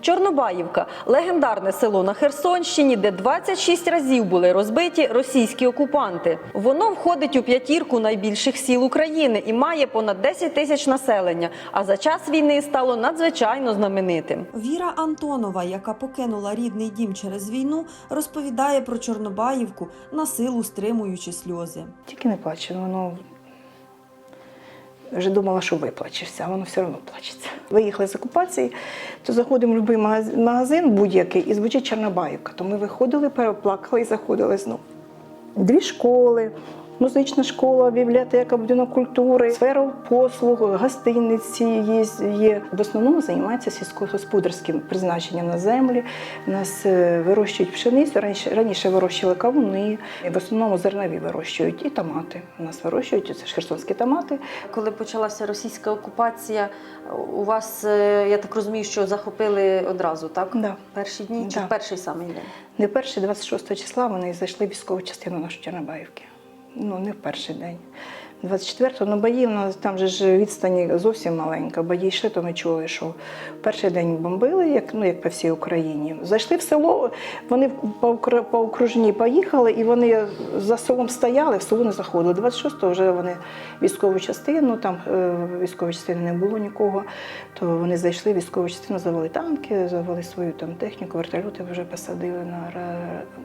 Чорнобаївка легендарне село на Херсонщині, де 26 разів були розбиті російські окупанти. Воно входить у п'ятірку найбільших сіл України і має понад 10 тисяч населення. А за час війни стало надзвичайно знаменитим. Віра Антонова, яка покинула рідний дім через війну, розповідає про Чорнобаївку на силу стримуючи сльози. Тільки не плаче, воно вже думала, що виплачешся, а воно все одно плачеться. Виїхали з окупації, то заходимо в будь-який магазин, будь-який і звучить Чорнобаївка. То ми виходили, переплакали і заходили знову. Дві школи. Музична школа, бібліотека, будинок культури, сфера послуг, гостиниці є, є. В основному займаються сільськогосподарським призначенням на землі. У нас е, вирощують пшеницю. Раніше, раніше вирощували кавуни, в основному зернові вирощують і томати. У нас вирощують це ж херсонські томати. Коли почалася російська окупація, у вас е, я так розумію, що захопили одразу, так? Да. Перші дні чи Да. перший самий день? Не перший, 26 числа вони зайшли в військову частину нашу Чорнобаївки. Ну, не в перший день. 24-го, ну бої в нас там же ж відстані зовсім маленька. Бої йшли, то ми чули, що перший день бомбили, як, ну, як по всій Україні. Зайшли в село, вони по, по окружній поїхали, і вони за селом стояли, в село не заходили. 26-го вже вони військову частину, там е, військової частини не було нікого, то вони зайшли військову частину, завели танки, завели свою там техніку, вертольоти вже посадили на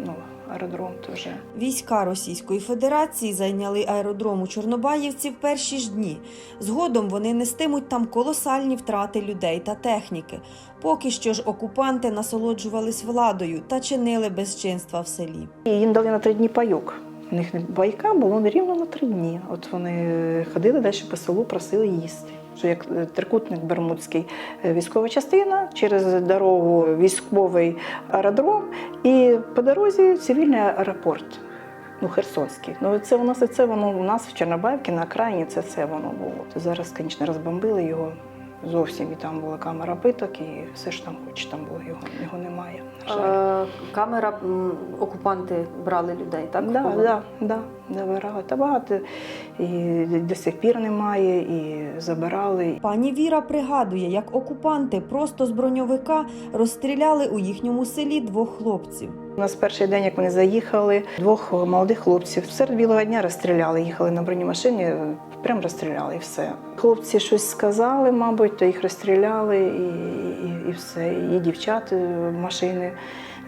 ну, аеродром. Вже. Війська Російської Федерації зайняли аеродром у Чорнобаївці в перші ж дні. Згодом вони нестимуть там колосальні втрати людей та техніки. Поки що ж окупанти насолоджувались владою та чинили безчинства в селі. Їм дали на три дні пайок. У них не байка було рівно на три дні. От вони ходили далі по селу, просили їсти. Що як е, трикутник Бермудський е, військова частина, через дорогу військовий аеродром, і по дорозі цивільний аеропорт. Ну, Херсонський. Ну, це у нас це воно у нас в Чорнобаївці на окраїні це це воно було. Зараз, звісно, розбомбили його зовсім, і там була камера питок, і все ж там хоч там було, його, його немає. На жаль. Е, камера окупанти брали людей, так? Да, да, да, забирали. Та багато і до сих пір немає, і забирали. Пані Віра пригадує, як окупанти просто з броньовика розстріляли у їхньому селі двох хлопців. У нас перший день, як вони заїхали, двох молодих хлопців серед білого дня розстріляли. Їхали на бронемашині, прям розстріляли і все. Хлопці щось сказали, мабуть, то їх розстріляли і, і, і все. І дівчат машини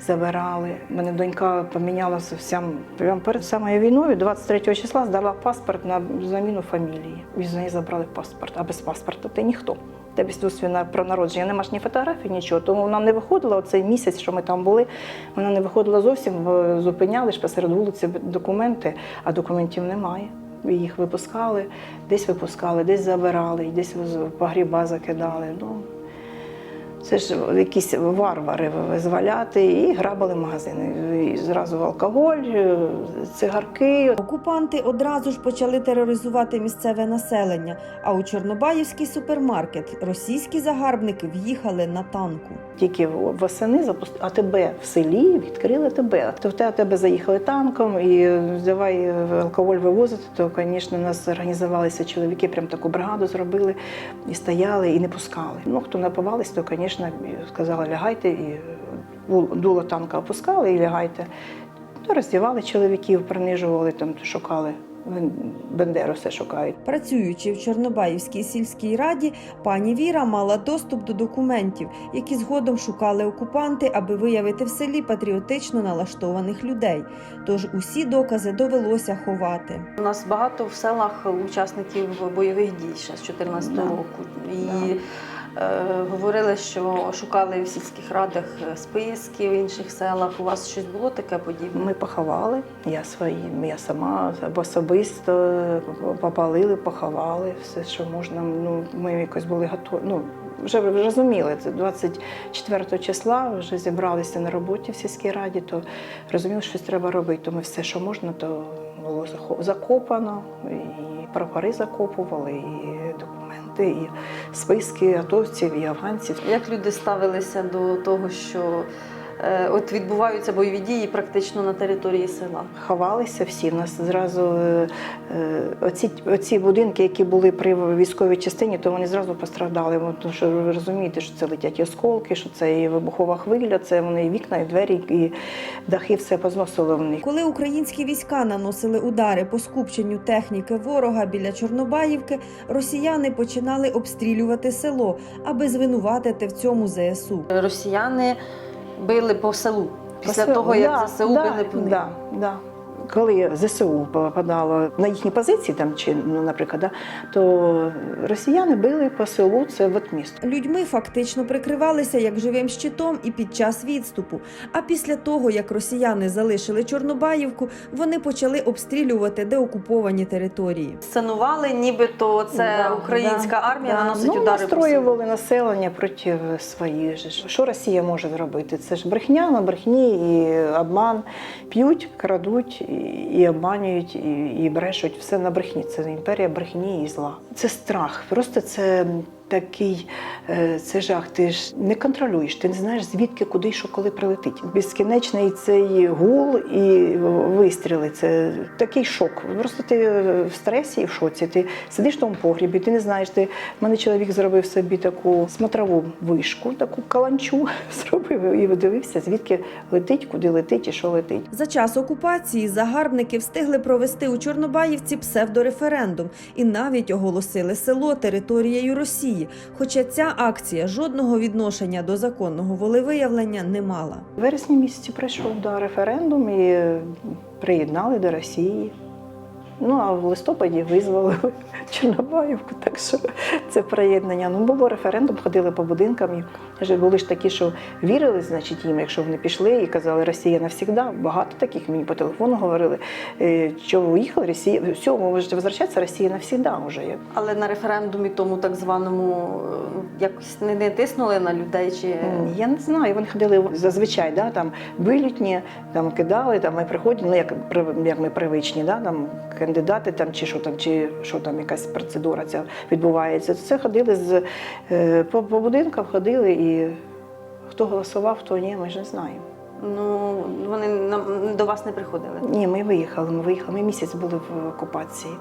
забирали. Мене донька помінялася вся прямо перед самою війною, 23 числа здала паспорт на заміну фамілії. І з неї забрали паспорт. А без паспорта ти ніхто. Тебе свідоцтво про народження немає ні фотографій, нічого. Тому вона не виходила оцей місяць, що ми там були. Вона не виходила зовсім, зупиняли ж посеред вулиці документи, а документів немає. Їх випускали, десь випускали, десь забирали, десь в погріба закидали. Ну, це ж якісь варвари визволяти і грабили магазини. І зразу алкоголь, е, цигарки. Окупанти одразу ж почали тероризувати місцеве населення. А у Чорнобаївський супермаркет російські загарбники в'їхали на танку. Тільки восени запустили АТБ в селі відкрили АТБ. То в те АТБ заїхали танком і давай алкоголь вивозити, то, звісно, у нас організувалися чоловіки, прям таку бригаду зробили і стояли, і не пускали. Ну, хто напивались, то, звісно, сказали, лягайте, і дуло танка опускали і лягайте. То роздівали чоловіків, принижували, там, шукали. Бендеру все шукають. Працюючи в Чорнобаївській сільській раді, пані Віра мала доступ до документів, які згодом шукали окупанти, аби виявити в селі патріотично налаштованих людей. Тож усі докази довелося ховати. У нас багато в селах учасників бойових дій ще з 2014 Да. року. І е, говорили, що шукали в сільських радах списки в інших селах. У вас щось було таке подібне? Ми поховали, я свої, я сама особисто попалили, поховали все, що можна. Ну, ми якось були готові. Ну, вже розуміли, це 24 числа вже зібралися на роботі в сільській раді, то розуміли, що щось треба робити. То ми все, що можна, то було закопано, і прапори закопували, і документи, і списки атовців, і афганців. Як люди ставилися до того, що от відбуваються бойові дії практично на території села. Ховалися всі. У нас зразу е, е, оці, оці будинки, які були при військовій частині, то вони зразу постраждали. Тому що ви розумієте, що це летять і осколки, що це і вибухова хвиля, це вони і вікна, і двері, і дахи, все позносило в них. Коли українські війська наносили удари по скупченню техніки ворога біля Чорнобаївки, росіяни починали обстрілювати село, аби звинуватити в цьому ЗСУ. Росіяни били по селу після По селу. того, як Да, ЗСУ да, били по ним. Да, да. Коли ЗСУ попадало на їхні позиції, там чи ну, наприклад, да, то росіяни били по селу, це от місто. Людьми фактично прикривалися як живим щитом і під час відступу. А після того, як росіяни залишили Чорнобаївку, вони почали обстрілювати деокуповані території. Сценували, нібито це Да, українська да, армія да. наносить ну, удари настроювали населення проти своїх же. ж. Що Росія може зробити? Це ж брехня на брехні і обман. П'ють, крадуть і, обманюють, і, і брешуть. Все на брехні. Це імперія брехні і зла. Це страх. Просто це. Такий е, це жах, ти ж не контролюєш, ти не знаєш звідки, куди, що, коли прилетить. Безкінечний цей гул і вистріли. Це такий шок. Просто ти в стресі і в шоці. Ти сидиш в тому погрібі, ти не знаєш. Ти в мене чоловік зробив собі таку смотрову вишку, таку каланчу зробив і дивився, звідки летить, куди летить і що летить. За час окупації загарбники встигли провести у Чорнобаївці псевдореферендум і навіть оголосили село територією Росії. Хоча ця акція жодного відношення до законного волевиявлення не мала. Вересні місяці прийшов до референдум і приєднали до Росії. Ну а в листопаді визволили Чорнобаївку, так що це приєднання. Ну було референдум, ходили по будинкам. І були ж такі, що вірили, значить, їм, якщо вони пішли і казали Росія навсігда. Багато таких мені по телефону говорили, е, що ви уїхали, Росія, все, ви можете возвращатися, Росія навсігда вже. Але на референдумі тому так званому е, якось не, не тиснули на людей чи Я не знаю. Вони ходили зазвичай, да, там вилітні, там кидали, там ми приходили, ну як як ми привичні, да, там кандидати там чи що там, чи що там якась процедура ця відбувається. Це ходили з е, по, по будинкам, ходили і хто голосував, хто ні, ми ж не знаємо. ну вони нам до вас не приходили. Ні, ми виїхали. Ми виїхали. Ми місяць були в окупації.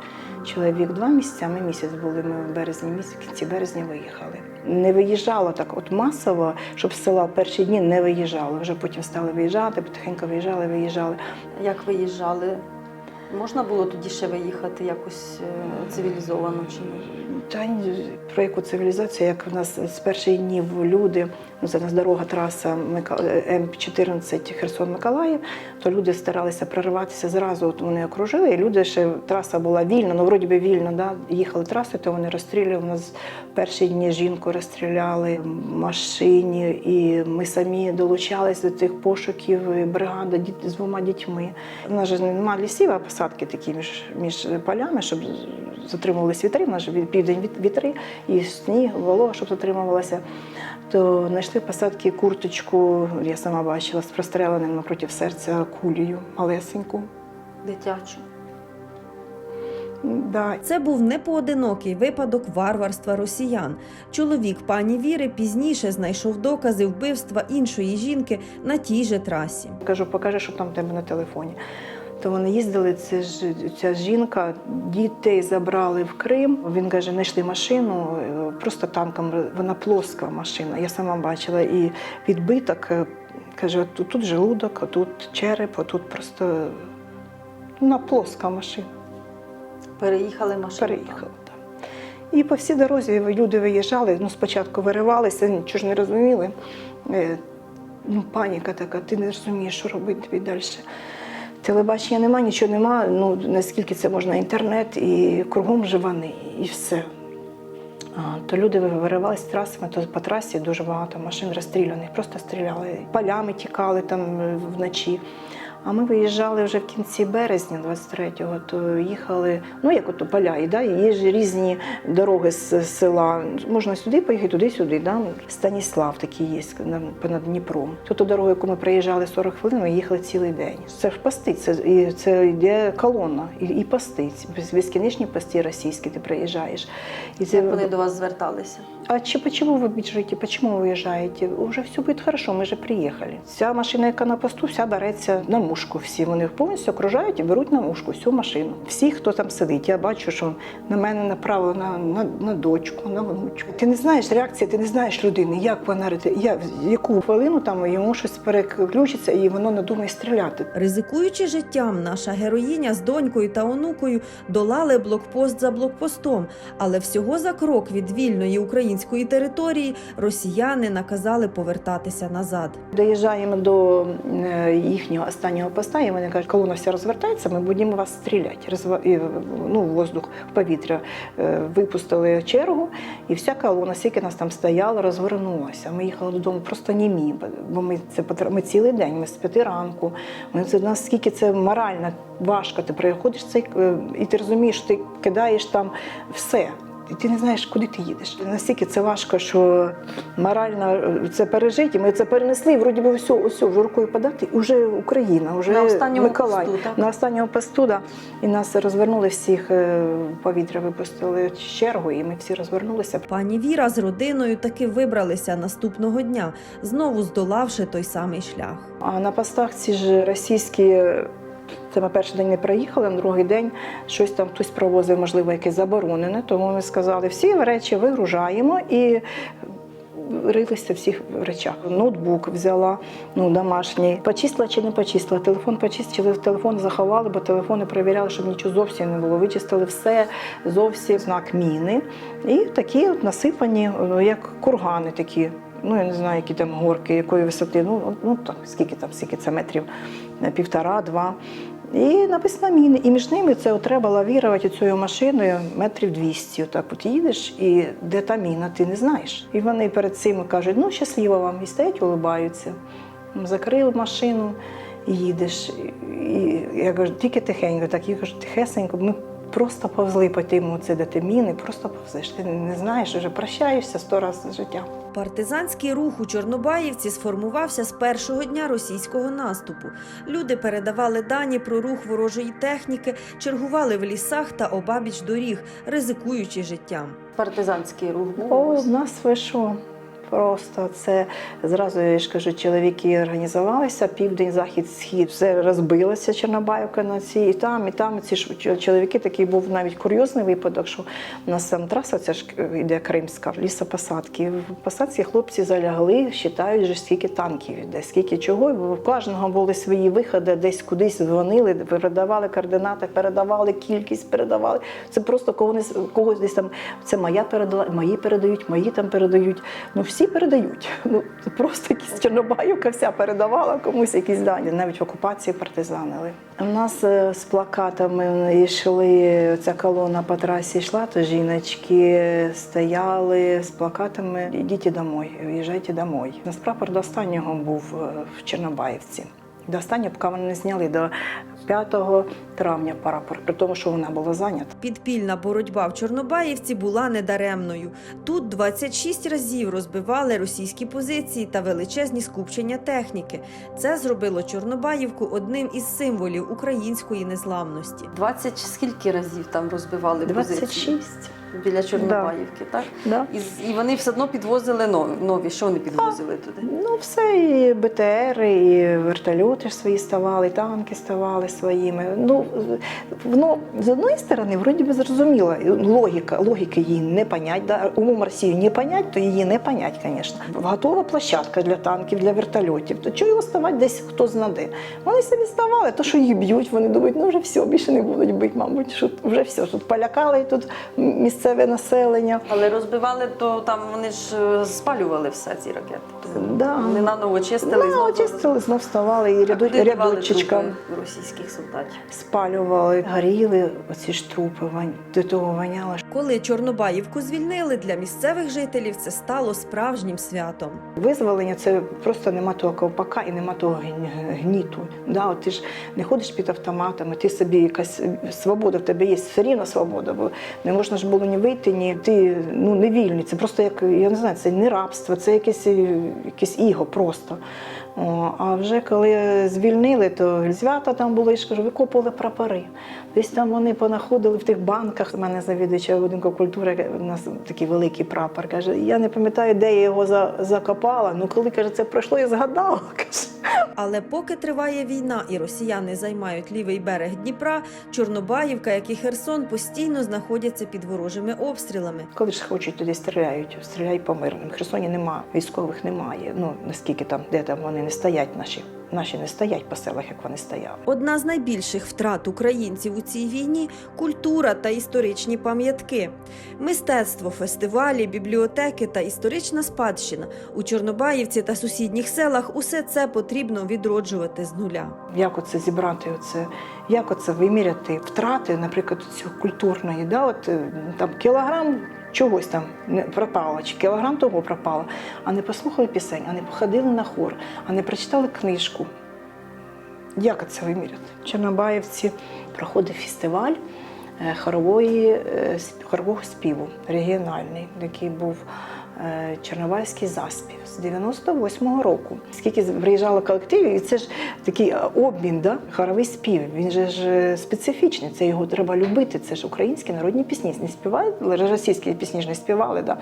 Чоловік два місяці, а ми місяць були. Ми в березні місяці, в кінці березня виїхали. Не виїжджало так, от масово, щоб з села в перші дні не виїжджало. Вже потім стали виїжджати, потихеньку виїжджали, виїжджали. Як виїжджали? Можна було тоді ще виїхати якось е, цивілізовано чи ні? Та про яку цивілізацію, як в нас з перших днів люди, ну це нас дорога траса М14 Херсон-Миколаїв, то люди старалися прориватися зразу. От вони окружили, і люди ще траса була вільна, ну вроді би вільно, да, їхали трасою, то вони розстрілювали. У нас перші дні жінку розстріляли в машині, і ми самі долучалися до цих пошуків. Бригада з двома дітьми. У нас же немає лісів, а посадки такі між, між полями, щоб затримувалися вітри. У нас же від- південь віт- вітри і сніг, волога, щоб затримувалася. То знайшли посадки курточку, я сама бачила, з простреленим напроти серця кулею малесеньку. Дитячу. Да. Це був непоодинокий випадок варварства росіян. Чоловік пані Віри пізніше знайшов докази вбивства іншої жінки на тій же трасі. Кажу, покажи, що там в тебе на телефоні. То вони їздили, це ж ця жінка, дітей забрали в Крим. Він каже, знайшли машину, е, просто танком, вона плоска машина. Я сама бачила. І відбиток, е, каже, тут, тут желудок, тут череп, тут просто вона плоска машина. Переїхали машину. Переїхали. І по всій дорозі люди виїжджали. Ну, спочатку виривалися, нічого ж не розуміли. Е, Ну, паніка така, ти не розумієш, що робити тобі далі. Телебачення нема, нічого нема. Ну, наскільки це можна, інтернет, і кругом живани, і все. То люди виривалися трасами, то по трасі дуже багато машин розстріляних, просто стріляли. Полями тікали там е, вночі. А ми виїжджали вже в кінці березня 23-го, то їхали, ну як ото поля, і, да, і є ж різні дороги з села. Можна сюди поїхати, туди-сюди. Да? Станіслав такий є на- понад Дніпром. То ту дорогу, яку ми проїжджали 40 хвилин, ми їхали цілий день. Це ж пости, це, і, це йде колона, і, і пости. Без- Безкінечні пости російські ти приїжджаєш. І це, Як вони до вас зверталися? а че, почему вы бежите, почему вы уезжаете? Уже все будет хорошо, ми вже приїхали. Ця машина, яка на посту, вся береться на мушку. Всі вони повністю окружають і беруть на мушку всю машину. Всі, хто там сидить, я бачу, що на мене направили на, на, на дочку, на внучку. Ти не знаєш реакції, ти не знаєш людини, як вона як, яку хвилину там йому щось переключиться, і воно не думає стріляти. Ризикуючи життям, наша героїня з донькою та онукою долали блокпост за блокпостом, але всього за крок від вільної української території росіяни наказали повертатися назад. Доїжджаємо до е, їхнього останнього поста, і вони кажуть, колона вся розвертається, ми будемо вас стріляти. Ну, воздух, в повітря Е, випустили чергу, і вся колона, скільки нас там стояло, розвернулася. Ми їхали додому просто німі, бо ми це ми цілий день, ми з п'яти ранку. Ми це наскільки це морально важко. Ти приходиш цей е, і ти розумієш, ти кидаєш там все. І ти не знаєш, куди ти їдеш. Настільки це важко, що морально е, це пережити. Ми це перенесли, і вроді би все, все, вже рукою подати, і вже Україна, вже На останньому Миколай. посту, так? На останньому посту, да. І нас розвернули всіх е, в повітря, випустили чергу, і ми всі розвернулися. Пані Віра з родиною таки вибралися наступного дня, знову здолавши той самий шлях. А на постах ці ж російські. Це ми перший день не проїхали, на другий день щось там хтось провозив, можливо, якесь заборонене. Тому ми сказали, всі речі вигружаємо і рилися в всіх речах. Ноутбук взяла, ну, домашній. Почистила чи не почистила. Телефон почистили, телефон заховали, бо телефони перевіряли, щоб нічого зовсім не було. Вичистили все, зовсім знак міни. І такі от насипані, як кургани такі. Ну, я не знаю, які там горки, якої висоти. Ну, ну так, скільки там, скільки це метрів, півтора-два. І написано міни. І між ними це треба лавірувати цією машиною метрів 200. Отак от їдеш, і де та міна, ти не знаєш. І вони перед цим кажуть, ну щасливо вам, і стоять, улибаються. Закрили машину, їдеш. І я кажу, тільки тихенько, так я кажу, тихесенько. Ми просто повзли по тим, оце, де ти міни, просто повзеш. Ти не знаєш, вже прощаєшся сто разів життя. Партизанський рух у Чорнобаївці сформувався з першого дня російського наступу. Люди передавали дані про рух ворожої техніки, чергували в лісах та обабіч доріг, ризикуючи життям. Партизанський рух був. О, у нас ви вийшло. Просто це зразу я ж кажу, чоловіки організувалися, південь, захід, схід, все розбилося Чорнобаївка на цій, і там, і там. Ці ж чоловіки такий був навіть курйозний випадок, що у нас там траса, ця ж йде Кримська, лісопосадки. В посадці хлопці залягли, вважають, же, скільки танків іде, скільки чого. І У кожного були свої виходи, десь кудись дзвонили, передавали координати, передавали кількість, передавали. Це просто когось, когось десь там. Це моя передала, мої передають, мої там передають. Ну всі передають. Ну просто якісь Чорнобаївка вся передавала комусь якісь дані, навіть в окупації партизанили. У нас е, з плакатами йшли ця колона по трасі йшла, то жіночки стояли з плакатами Ідіть домой, в'їжджайте домой. Нас прапор до останнього був е, в Чорнобаївці. До останнього, поки вони не зняли до 5 травня прапор, при тому, що вона була зайнята. Підпільна боротьба в Чорнобаївці була недаремною. Тут 26 разів розбивали російські позиції та величезні скупчення техніки. Це зробило Чорнобаївку одним із символів української незламності. 20 скільки разів там розбивали позиції 26. Біля Чорнобаївки, так? Да. І, і вони все одно підвозили нові. Що вони підвозили туди? Ну, все, і БТР, і вертольоти ж свої ставали, і танки ставали своїми. Ну, воно з одної сторони, вроді би зрозуміло, логіка, логіки її не понять. Да? Умом Росії не понять, то її не понять, звісно. Готова площадка для танків, для вертольотів. То чого його ставати десь хто знаде? Вони собі ставали, то що їх б'ють, вони думають, ну вже все, більше не будуть бити, мабуть, що вже все, тут полякали, тут місцеві місцеве населення. Але розбивали, то там вони ж е, спалювали все ці ракети. Да. Вони наново чистили і знову очистили, знов вставали і ряду, російських солдатів. спалювали, горіли оці ж трупи, до того воняло. Коли Чорнобаївку звільнили, для місцевих жителів це стало справжнім святом. Визволення це просто нема того ковпака і нема того гніту. Да, от ти ж не ходиш під автоматами, ти собі якась свобода в тебе є, все рівно свобода, бо не можна ж було ні вийти, ні ти ну не вільний. Це просто як я не знаю, це не рабство, це якесь, якесь іго просто. О, а вже коли звільнили, то звята там були, ж кажу, викопували прапори. Десь там вони понаходили в тих банках. У мене завідувача будинку культури, у нас такий великий прапор. Каже, я не пам'ятаю, де я його закопала. Ну коли каже, це пройшло, я згадала. Каже. Але поки триває війна і росіяни займають лівий берег Дніпра, Чорнобаївка, як і Херсон, постійно знаходяться під ворожими обстрілами. Коли ж хочуть, туди стріляють, стріляй по мирним. В Херсоні немає, військових немає. Ну наскільки там, де там вони не стоять, наші, наші не стоять по селах, як вони стояли. Одна з найбільших втрат українців у цій війні культура та історичні пам'ятки, мистецтво, фестивалі, бібліотеки та історична спадщина у Чорнобаївці та сусідніх селах. Усе це потрібно відроджувати з нуля. Як оце зібрати, оце, як оце виміряти втрати, наприклад, цього культурної, да, от, е, там кілограм чогось там не пропало, чи кілограм того пропало, а не послухали пісень, а не походили на хор, а не прочитали книжку. Як це виміряти? В Чорнобаївці проходив фестиваль е, хорової, е, хорового співу регіональний, який був е, заспів з 98-го року. Скільки приїжджало колективів, і це ж такий е, обмін, да? хоровий спів. Він же ж е, специфічний, це його треба любити. Це ж українські народні пісні. Не співають, російські пісні ж не співали. Да?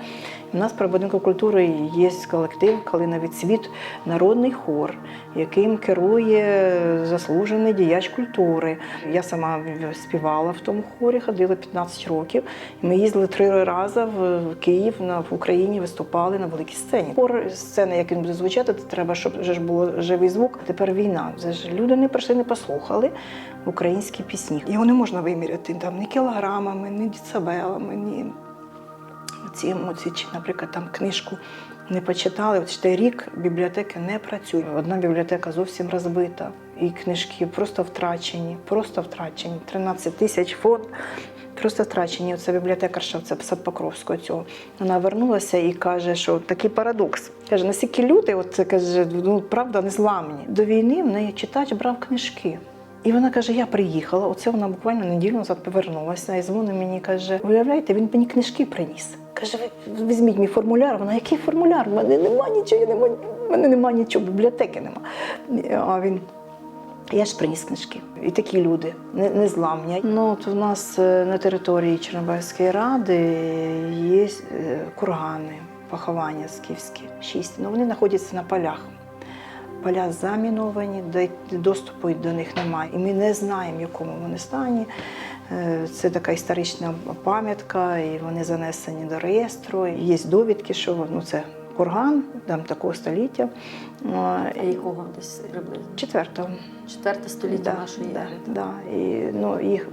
У нас при будинку культури є колектив «Калиновий цвіт, народний хор, яким керує заслужений діяч культури. Я сама співала в тому хорі, ходила 15 років. Ми їздили три рази в Київ на в Україні, виступали на великій сцені. Хор сцена, як він буде звучати, то треба, щоб вже ж було живий звук. Тепер війна. Це ж люди не прийшли, не послухали українські пісні. Його не можна виміряти там ні кілограмами, ні децибелами, ні ці емоції, чи, наприклад, там книжку не почитали. От ще рік бібліотеки не працюють. Одна бібліотека зовсім розбита, і книжки просто втрачені, просто втрачені. 13 тисяч фонд. Просто втрачені. Оце бібліотекарша, це сад Покровського цього. Вона вернулася і каже, що такий парадокс. Каже, наскільки люди, от каже, ну правда, незламні. До війни в неї читач брав книжки. І вона каже: Я приїхала. Оце вона буквально неділю назад повернулася і дзвонить мені каже: Уявляєте, він мені книжки приніс. Каже, ви візьміть мій формуляр. Вона, який формуляр? У мене нема нічого, я нема, в мене нема нічого, бібліотеки нема. А він. Я ж приніс книжки. І такі люди не- незламні. Ну, от у нас е, на території Чорнобайської ради є е, кургани, поховання скіфські, шість. Ну, вони знаходяться на полях. Поля заміновані, доступу до них немає. І ми не знаємо, в якому вони стані. Е, Це така історична пам'ятка, і вони занесені до реєстру. Є довідки, що ну, це курган там, такого століття. А, Якого десь приблизно? Четвертого. Четверте століття нашої да, ери. да. І, ну, їх,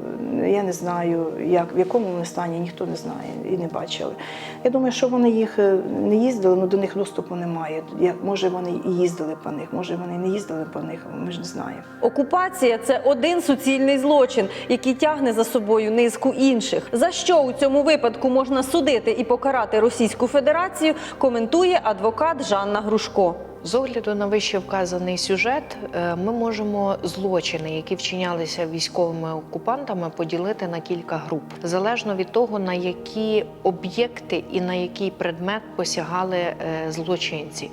я не знаю, як, в якому вони стані, ніхто не знає і не бачили. Я думаю, що вони їх е, не їздили, але до них доступу немає. Я, може, вони і їздили по них, може, вони не їздили по них, ми ж не знаємо. Окупація це один суцільний злочин, який тягне за собою низку інших. За що у цьому випадку можна судити і покарати Російську Федерацію, коментує адвокат Жанна Грушко. З огляду на вище вказаний сюжет, е, ми можемо злочини, які вчинялися військовими окупантами, поділити на кілька груп, залежно від того, на які об'єкти і на який предмет посягали е, злочинці.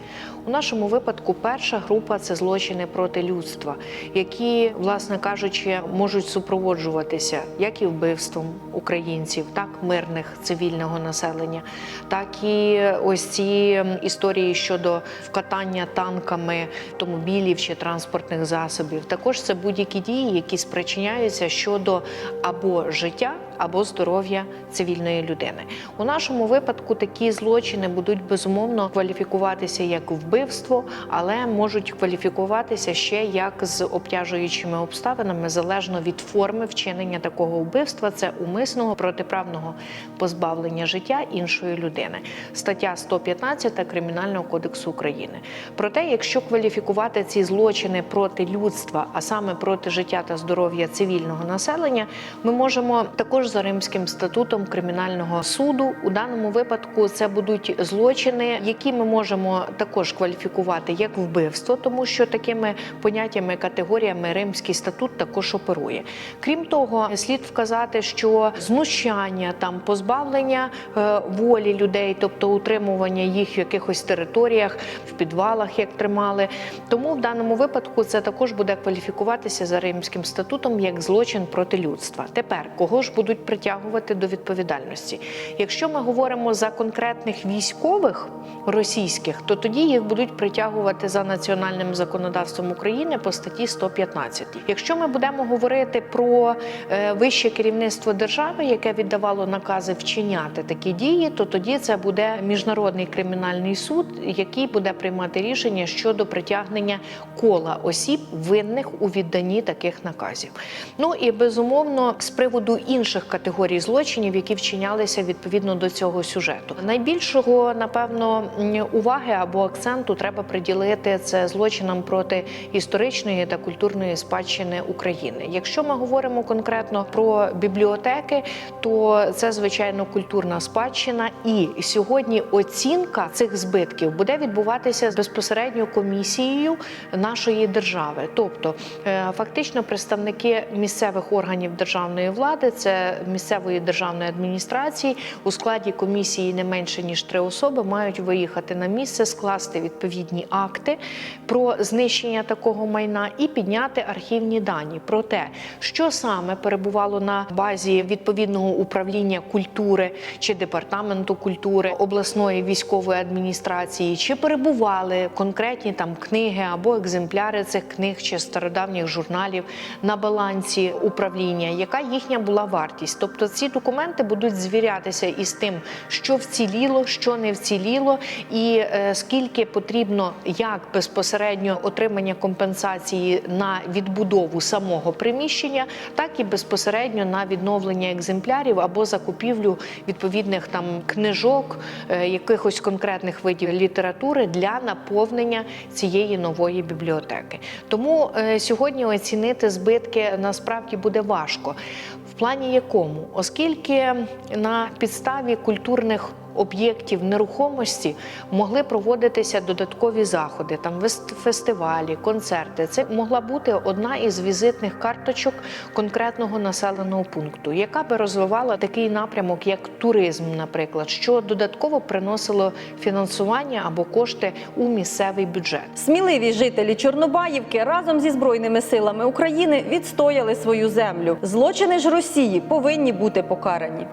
У нашому випадку перша група це злочини проти людства, які, власне кажучи, можуть супроводжуватися як і вбивством українців, так мирних цивільного населення, так і ось ці історії щодо вкатання танками автомобілів чи транспортних засобів. Також це будь-які дії, які спричиняються щодо або життя або здоров'я цивільної людини. У нашому випадку такі злочини будуть безумовно кваліфікуватися як вбивство, але можуть кваліфікуватися ще як з обтяжуючими обставинами залежно від форми вчинення такого вбивства. Це умисного протиправного позбавлення життя іншої людини. Стаття 115 Кримінального кодексу України. Проте, якщо кваліфікувати ці злочини проти людства, а саме проти життя та здоров'я цивільного населення, ми можемо також за Римським статутом кримінального суду у даному випадку це будуть злочини, які ми можемо також кваліфікувати як вбивство, тому що такими поняттями категоріями Римський статут також оперує. Крім того, слід вказати, що знущання там позбавлення е, волі людей, тобто утримування їх в якихось територіях, в підвалах, як тримали. Тому в даному випадку це також буде кваліфікуватися за Римським статутом як злочин проти людства. Тепер кого ж будуть притягувати до відповідальності? Якщо ми говоримо за конкретних військових російських, то тоді їх будуть притягувати за національним законодавством України по статті 115. Якщо ми будемо говорити про е, вище керівництво держави, яке віддавало накази вчиняти такі дії, то тоді це буде міжнародний кримінальний суд, який буде приймати рішення щодо притягнення кола осіб винних у відданні таких наказів. Ну і безумовно з приводу інших категорій злочинів, які вчинялися відповідно до цього сюжету. Найбільшого напевно уваги або акценту треба приділити це злочинам проти історичної та культурної спадщини України. Якщо ми говоримо конкретно про бібліотеки, то це звичайно культурна спадщина, і сьогодні оцінка цих збитків буде відбуватися безпосередньо комісією нашої держави, тобто е, фактично представники місцевих органів державної влади, це місцевої державної адміністрації у складі комісії не менше ніж три особи мають виїхати на місце, скласти відповідні акти про знищення такого майна і підняти архівні дані про те, що саме перебувало на базі відповідного управління культури чи департаменту культури обласної військової адміністрації, чи перебували конкретні там книги або екземпляри цих книг чи стародавніх журналів на балансі управління, яка їхня була вартість. Тобто ці документи будуть звірятися із тим, що вціліло, що не вціліло, і е, скільки потрібно як безпосередньо отримання компенсації на відбудову самого приміщення, так і безпосередньо на відновлення екземплярів або закупівлю відповідних там книжок, е, якихось конкретних видів літератури для наповнення цієї нової бібліотеки. Тому е, сьогодні оцінити збитки насправді буде важко. Плані якому, оскільки на підставі культурних об'єктів нерухомості могли проводитися додаткові заходи, там фестивалі, концерти. Це могла бути одна із візитних карточок конкретного населеного пункту, яка би розвивала такий напрямок, як туризм, наприклад, що додатково приносило фінансування або кошти у місцевий бюджет. Сміливі жителі Чорнобаївки разом зі збройними силами України відстояли свою землю. Злочини ж Росії повинні бути покарані.